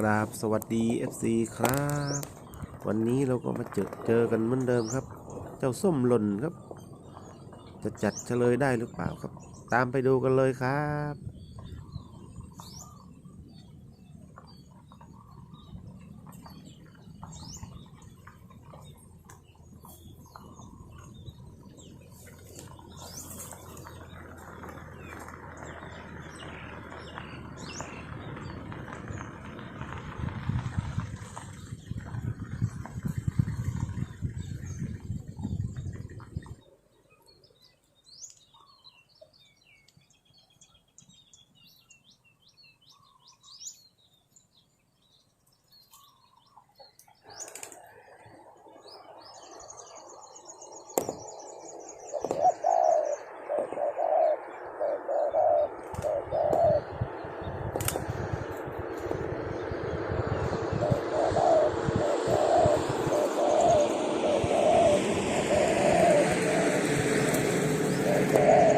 กราบสวัสดี FC ครับ วันนี้เราก็มาเจอเจอกันเหมือนเดิมครับ เจ้าส้มหล่นครับ จะจัดเฉลยได้หรือเปล่าครับ ตามไปดูกันเลยครับ ค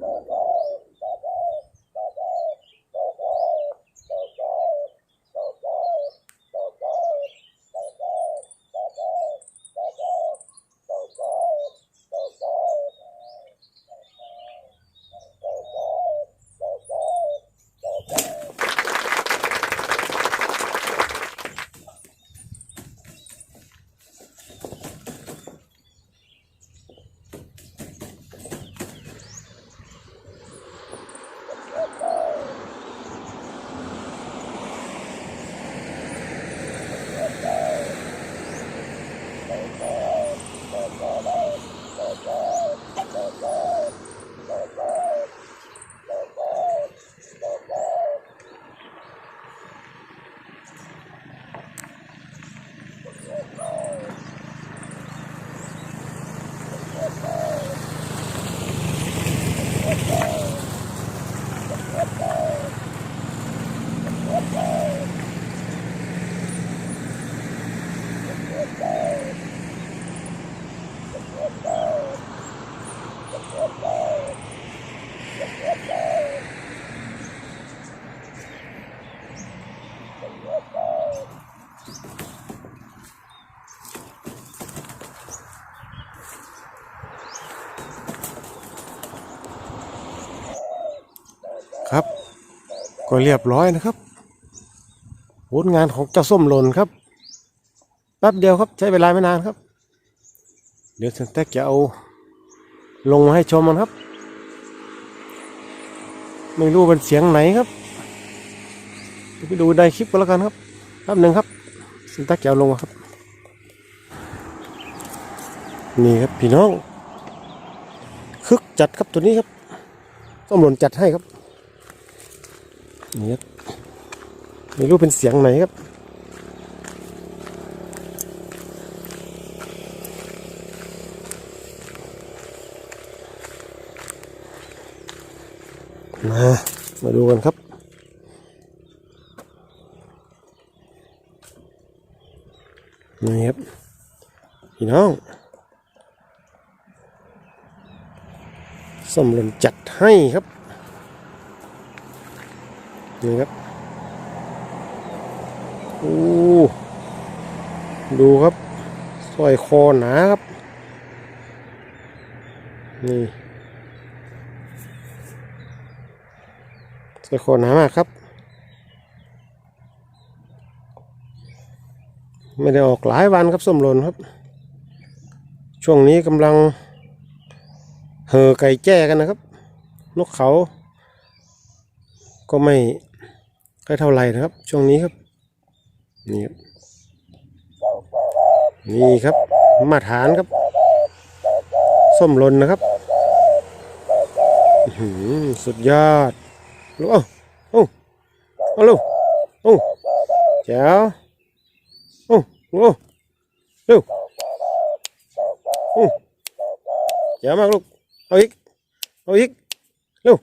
la la. ก็เรียบร้อยนะครับผลงานของเจ้าส้มหล่นครับ แป๊บเดียวครับใช้เวลาไม่นานครับ เดี๋ยวเซนแตกจะเอาลงมาให้ชมมันครับ ไม่รู้เป็นเสียงไหนครับไปดูในคลิปก็แล้วกันครับแป๊บหนึ่งครับเซนแตกจะเอาลงมาครับ นี่ครับพี่น้องคึกจัดครับตัวนี้ครับส้มหล่นจัดให้ครับ นี่ครับไม่รู้เป็นเสียงไหนครับมามาดูกันครับนี่ครับพี่น้องสมหล่นจัดให้ครับ นี่ครับโอ้ดูครับสร้อยคอหนาครับ นี่สร้อยคอหนามากครับ ไม่ได้ออกหลายวันครับส้มหล่นครับ ช่วงนี้กำลังเห่อไก่แจ้กันนะครับ นกเขา ก็ไม่ ค่อยเท่าไหร่นะครับ ช่วงนี้ครับ นี่ครับนี่ครับ มาตรฐานครับ ส้มหลนนะครับหือสุดยอดลูกเอ้าเอ้ลูกเอ้าแจ๋วเอ้าลูกเร็วเอ้าแจ๋วมากลูกเอาอีกเอาอีกเร็ว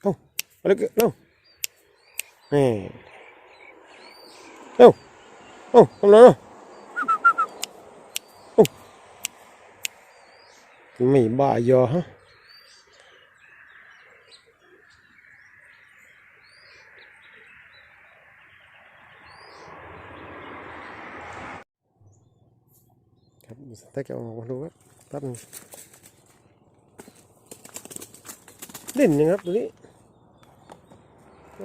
เอา เอาเลยเร็วนี่เร็วเอ้าทำไรเน ห้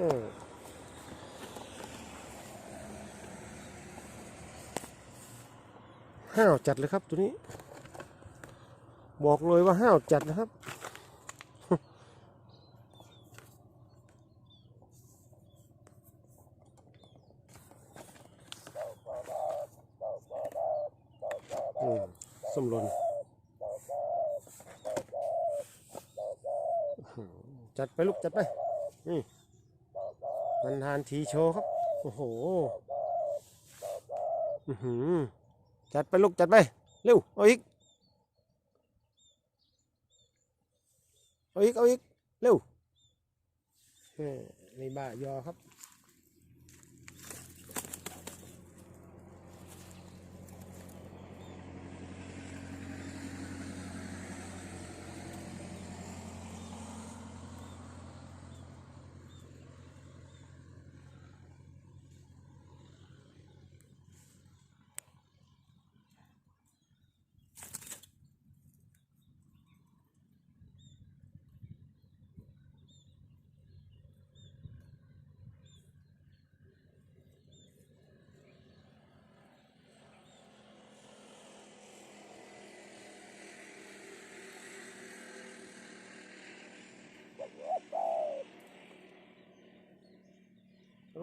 าวจัดเลยครับตัวนี้ บอกเลยว่าห้าวจัดนะครับส้มหลนจัดไปลูกจัดไปนี่ มันทานทีโชว์ครับ โอ้โหอือหือจัดไปลูกจัดไป เร็ว เอาอีก เอาอีก เอาอีก เร็วเฮ้ยนี่บ้ายอครับ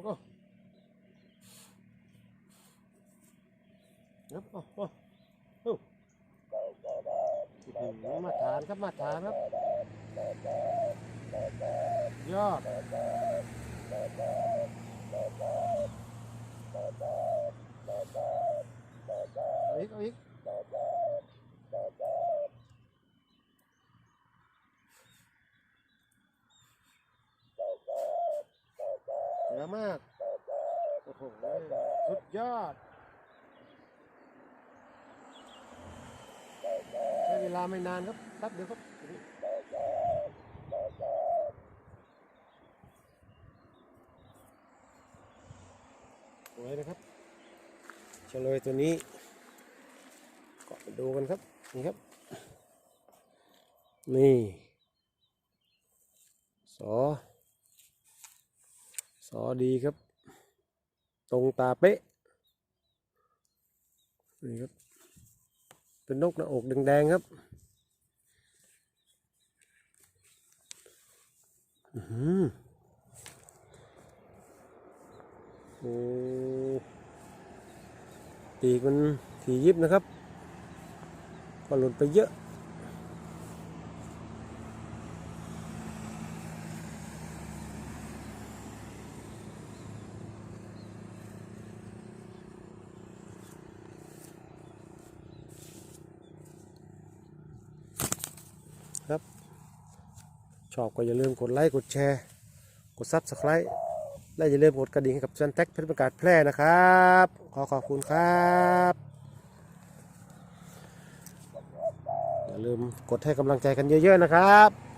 แล้วก็ครับโอ้โหโอ้โหมาทานครับมาทานครับ ยอดเอาอีกเอาอีก อะมาก โอ้โห สุดยอด ใช้เวลาไม่นานครับแป๊บเดียวครับสวยนะครับเฉลยตัวนี้ก็ไปดูกันครับ นี่ครับ นี่สอ สอดีครับ ตรงตาเป๊ะนี่ครับ เป็นนกหน้าอกแดงๆครับอื้อหือโอ้ปีกมันถี่ยิบนะครับ ก็หลุดไปเยอะ ชอบก็อย่าลืมกดไลค์กดแชร์ กดซับสไครต์และอย่าลืมกดกระดิ่งให้กับซันแท็กเพชรประกาศแพร่นะครับ ขอขอบคุณครับ อย่าลืมกดให้กำลังใจกันเยอะๆนะครับ